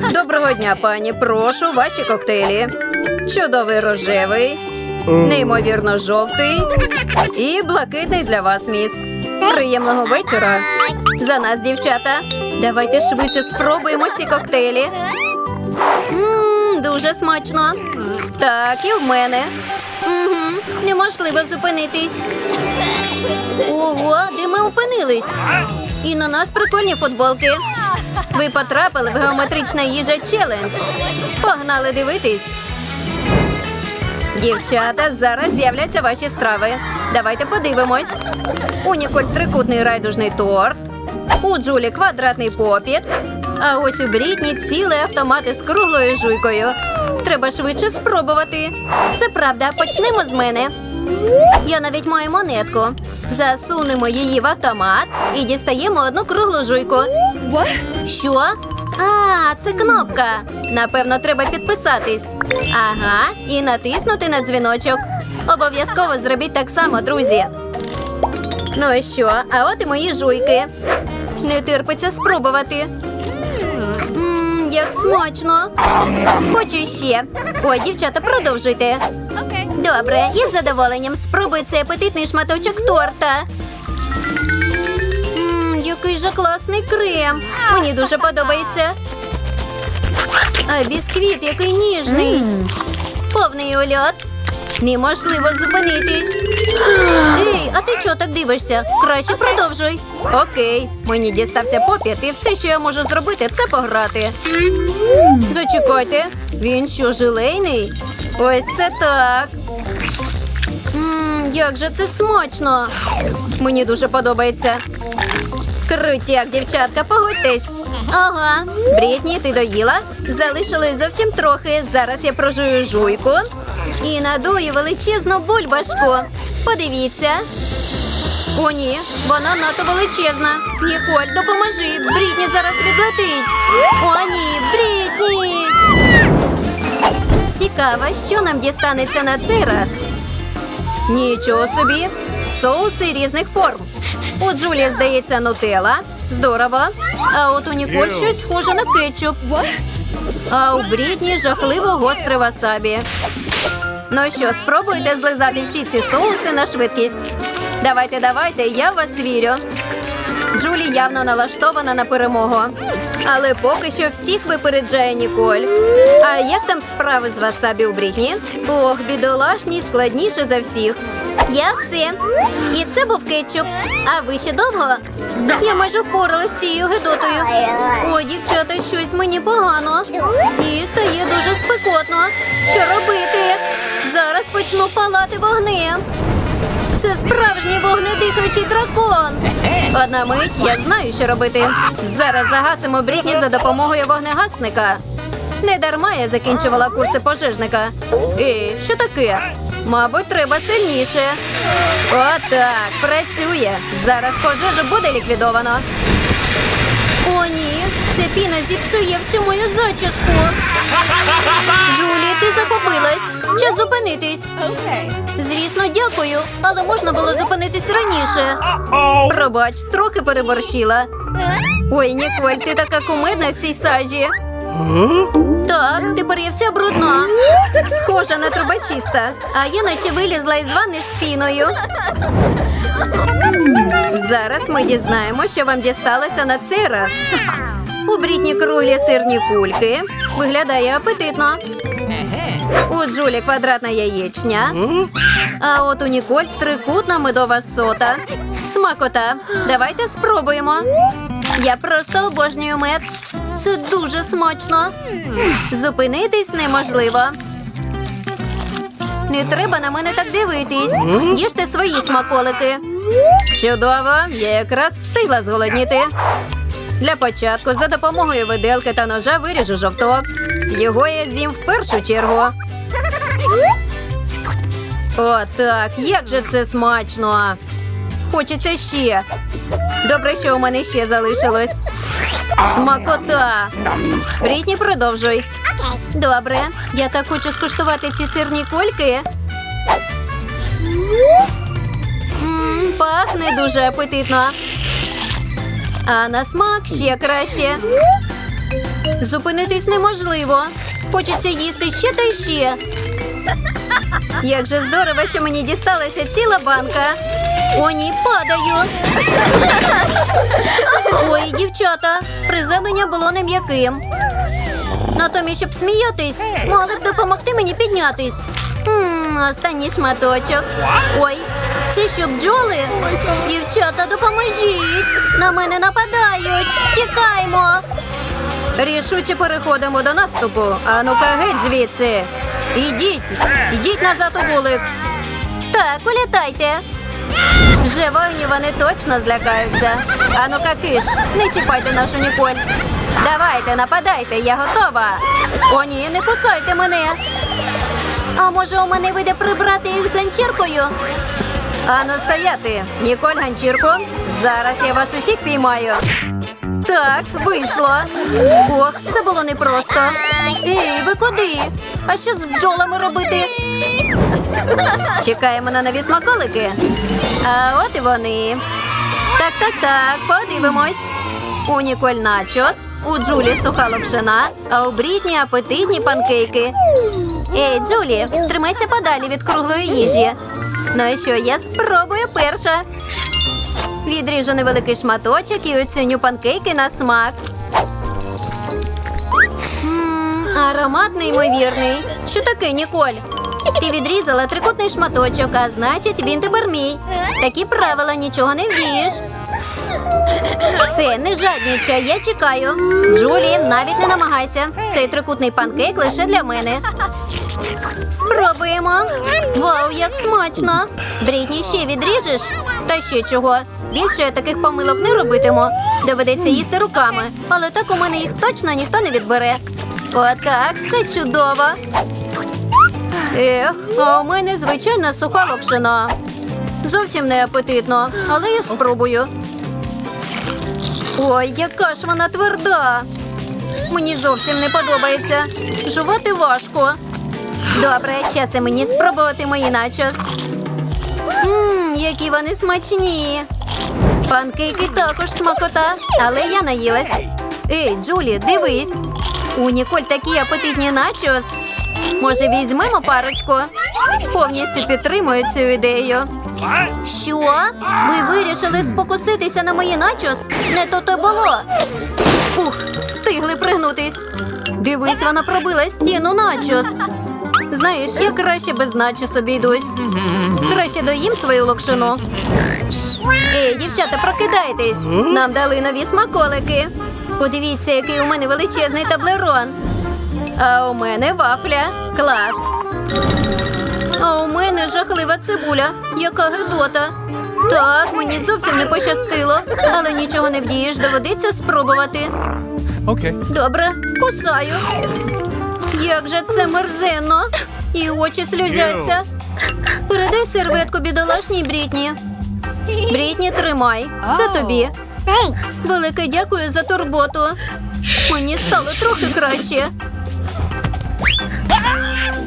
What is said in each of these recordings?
Доброго дня, пані. Прошу ваші коктейлі. Чудовий рожевий, неймовірно жовтий і блакитний для вас, міс. Приємного вечора. За нас, дівчата. Давайте швидше спробуємо ці коктейлі. Ммм, дуже смачно. Так, і в мене. Угу, неможливо зупинитись. Ого, де ми опинились? І на нас прикольні футболки. Ви потрапили в геометрична їжа челендж. Погнали дивитись. Дівчата, зараз з'являться ваші страви. Давайте подивимось. У Ніколь трикутний райдужний торт. У Джулі квадратний попіт. А ось у Брітні цілий автомат із круглою жуйкою. Треба швидше спробувати. Це правда, почнемо з мене. Я навіть маю монетку. Засунемо її в автомат і дістаємо одну круглу жуйку. Що? А, це кнопка. Напевно, треба підписатись. Ага, і натиснути на дзвіночок. Обов'язково зробіть так само, друзі. Ну і що? А от і мої жуйки. Не терпиться спробувати. Мм, як смачно. Хочу ще. Ой, дівчата, продовжуйте. Добре, із задоволенням спробуй цей апетитний шматочок торта. Ммм, який же класний крем. Мені дуже подобається. А бісквіт який ніжний. Повний ульот. Неможливо зупинитись. Ей, а ти чого так дивишся? Краще продовжуй. Окей, мені дістався попіт, і все, що я можу зробити, це пограти. Зачекайте, він що, желейний? Ось це так. Мм, як же це смачно. Мені дуже подобається. Крутяк, дівчатка, погодьтесь. Ага, Брітні, ти доїла? Залишилось зовсім трохи. Зараз я прожую жуйку і надую величезну бульбашку. Подивіться. О, ні, вона надто величезна. Ніколь, допоможи. Брітні зараз відлетить. О, ні, Брітні. Цікаво, що нам дістанеться на цей раз. Нічого собі. Соуси різних форм. У Джулії, здається, нутелла. Здорово. А от у Ніколь щось схоже на кетчуп. А у Брітні жахливо гостре васабі. Ну що, спробуйте злизати всі ці соуси на швидкість. Давайте, давайте, я вас вірю. Джулі явно налаштована на перемогу. Але поки що всіх випереджає Ніколь. А як там справи з васабі у Брітні? Ох, бідолашній складніше за всіх. Я все. І це був кетчуп. А ви ще довго? Я майже впоралась з цією гидотою. О, дівчата, щось мені погано. І стає дуже спекотно. Що робити? Зараз почну палати вогнем. Це справжній вогнедихаючий дракон. Одна мить, я знаю, що робити. Зараз загасимо Брітні за допомогою вогнегасника. Не дарма я закінчувала курси пожежника. Ей, що таке? Мабуть, треба сильніше. Отак, працює. Зараз пожежу буде ліквідовано. Ні, ця піна зіпсує всю мою зачіску. Джулі, ти захопилась. Час зупинитись. Звісно, дякую, але можна було зупинитись раніше. Пробач, трохи переборщила. Ой, Ніколь, ти така кумедна в цій сажі. Так, тепер я вся брудна. Схожа на трубочиста, а я наче вилізла із ванни з піною. Зараз ми дізнаємо, що вам дісталося на цей раз. У Брітні круглі сирні кульки. Виглядає апетитно. У Джулі квадратна яєчня. А от у Ніколь трикутна медова сота. Смакота. Давайте спробуємо. Я просто обожнюю мед. Це дуже смачно. Зупинитись неможливо. Не треба на мене так дивитись. Їжте свої смаколики. Чудово, я якраз встигла зголодніти. Для початку за допомогою виделки та ножа виріжу жовток. Його я з'їм в першу чергу. О, так, як же це смачно. Хочеться ще. Добре, що у мене ще залишилось. Смакота. Брітні, продовжуй. Добре, я так хочу скуштувати ці сирні кольки. М, пахне дуже апетитно. А на смак ще краще. Зупинитись неможливо. Хочеться їсти ще та ще. Як же здорово, що мені дісталася ціла банка. О, ні, падаю. Ой, дівчата, приземлення було не м'яким. Натомість, щоб сміятись, мали б допомогти мені піднятись. М, останній шматочок. Ой, це що бджоли? Дівчата, допоможіть! На мене нападають! Тікаймо! Рішуче переходимо до наступу. А ну-ка геть звідси. Ідіть, ідіть назад у вулик. Так, улітайте. Вже вогні вони точно злякаються. А ну-ка киш, не чіпайте нашу Ніколь. Давайте, нападайте, я готова. О, ні, не кусайте мене. А може у мене вийде прибрати їх з ганчіркою? Ану стояти. Ніколь ганчірку. Зараз я вас усіх піймаю. Так, вийшло. Ох, це було непросто. Ей, ви куди? А що з бджолами робити? Чекаємо на нові смаколики. А от і вони. Так, так, так, подивимось. У Ніколь начос, у Джулі суха локшина, а у Брітні апетитні панкейки. Ей, Джулі, тримайся подалі від круглої їжі. Ну і що, я спробую перша. Відріжу невеликий шматочок і оціню панкейки на смак. Аромат неймовірний. Що таке, Ніколь? Ти відрізала трикутний шматочок, а значить він тепер мій. Такі правила нічого не вдієш. Все, не жаднічай, я чекаю. Джулі, навіть не намагайся. Цей трикутний панкейк лише для мене. Спробуємо. Вау, як смачно! Брітні ще відріжеш? Та ще чого. Більше таких помилок не робитиму. Доведеться їсти руками, але так у мене їх точно ніхто не відбере. Отак, це чудово. Ех, а у мене звичайна суха локшина. Зовсім не апетитно, але я спробую. Ой, яка ж вона тверда. Мені зовсім не подобається. Жувати важко. Добре, час і мені спробувати мої начос. Ммм, які вони смачні. Панкейки також смакота, але я наїлась. Ей, Джулі, дивись. У Ніколь такі апетитні начос. Може, візьмемо парочку? Повністю підтримую цю ідею. Що? Ви вирішили спокуситися на мої начос? Не то то було. Ух, встигли пригнутись. Дивись, вона пробила стіну начос. Знаєш, я краще без начос обійдусь. Краще доїм свою локшину. Ей, дівчата, прокидайтесь. Нам дали нові смаколики. Подивіться, який у мене величезний таблерон. А у мене вафля. Клас. А у мене жахлива цибуля. Яка гидота. Так, мені зовсім не пощастило, але нічого не вдієш, доведеться спробувати. Okay. Добре, кусаю. Як же це мерзенно. І очі сльозяться. Передай серветку бідолашній Брітні. Брітні, тримай. Це тобі. Велике дякую за турботу. Мені стало трохи краще.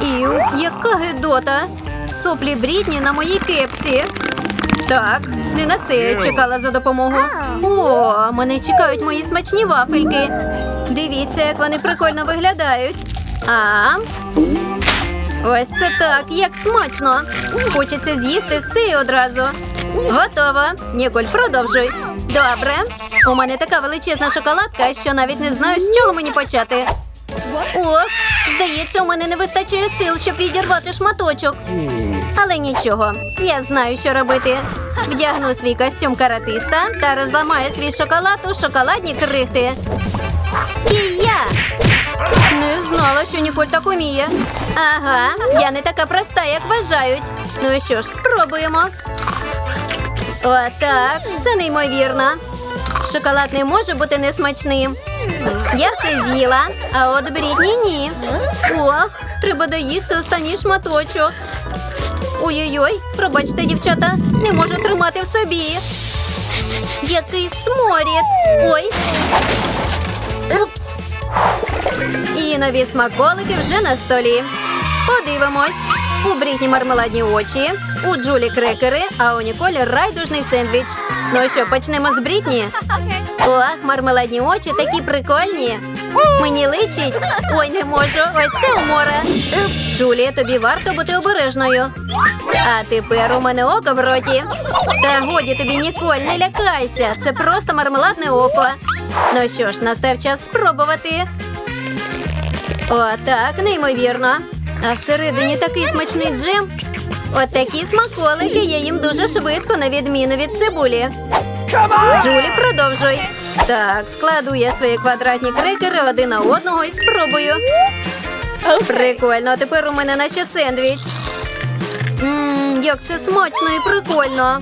Ів, яка гидота. Соплі Брітні на моїй кепці. Так, не на це я чекала за допомогу. О, мене чекають мої смачні вафельки. Дивіться, як вони прикольно виглядають. А ось це так, як смачно. Хочеться з'їсти все і одразу. Готово. Ніколь, продовжуй. Добре. У мене така величезна шоколадка, що навіть не знаю, з чого мені почати. Ох, здається, у мене не вистачає сил, щоб відірвати шматочок. Але нічого, я знаю, що робити. Вдягну свій костюм каратиста та розламаю свій шоколад у шоколадні крихти. І я не знала, що Ніколь так уміє. Ага, я не така проста, як вважають. Ну що ж, спробуємо. Отак, це неймовірно. Шоколад не може бути несмачним. Я все з'їла, а от Брітні ні. Ох, треба доїсти останній шматочок. Ой-ой-ой, пробачте, дівчата, не можу тримати в собі. Який сморід. Ой. Упс. І нові смаколики вже на столі. Подивимось. У Брітні мармеладні очі, у Джулі крекери, а у Ніколі райдужний сендвіч. Ну що, почнемо з Брітні? Ох, мармеладні очі такі прикольні. Мені личить. Ой, не можу. Ось це умора. Джулія, тобі варто бути обережною. А тепер у мене око в роті. Та годі тобі, Ніколь, не лякайся. Це просто мармеладне око. Ну що ж, настав час спробувати. О, так, неймовірно. А всередині такий смачний джем. От такі смаколики я їм дуже швидко, на відміну від цибулі. Джулі, продовжуй. Так, складу я свої квадратні крекери один на одного і спробую. Прикольно, а тепер у мене наче сендвіч. Ммм, як це смачно і прикольно.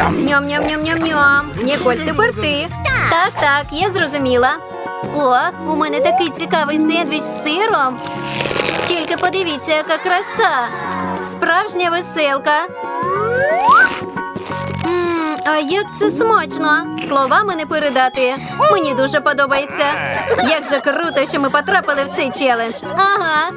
Ням-ням-ням-ням-ням. Ніколь, тепер ти. Так, так, я зрозуміла. О, у мене такий цікавий сендвіч з сиром. Тільки подивіться, яка краса. Справжня веселка. М, а як це смачно! Словами не передати. Мені дуже подобається. Як же круто, що ми потрапили в цей челендж. Ага.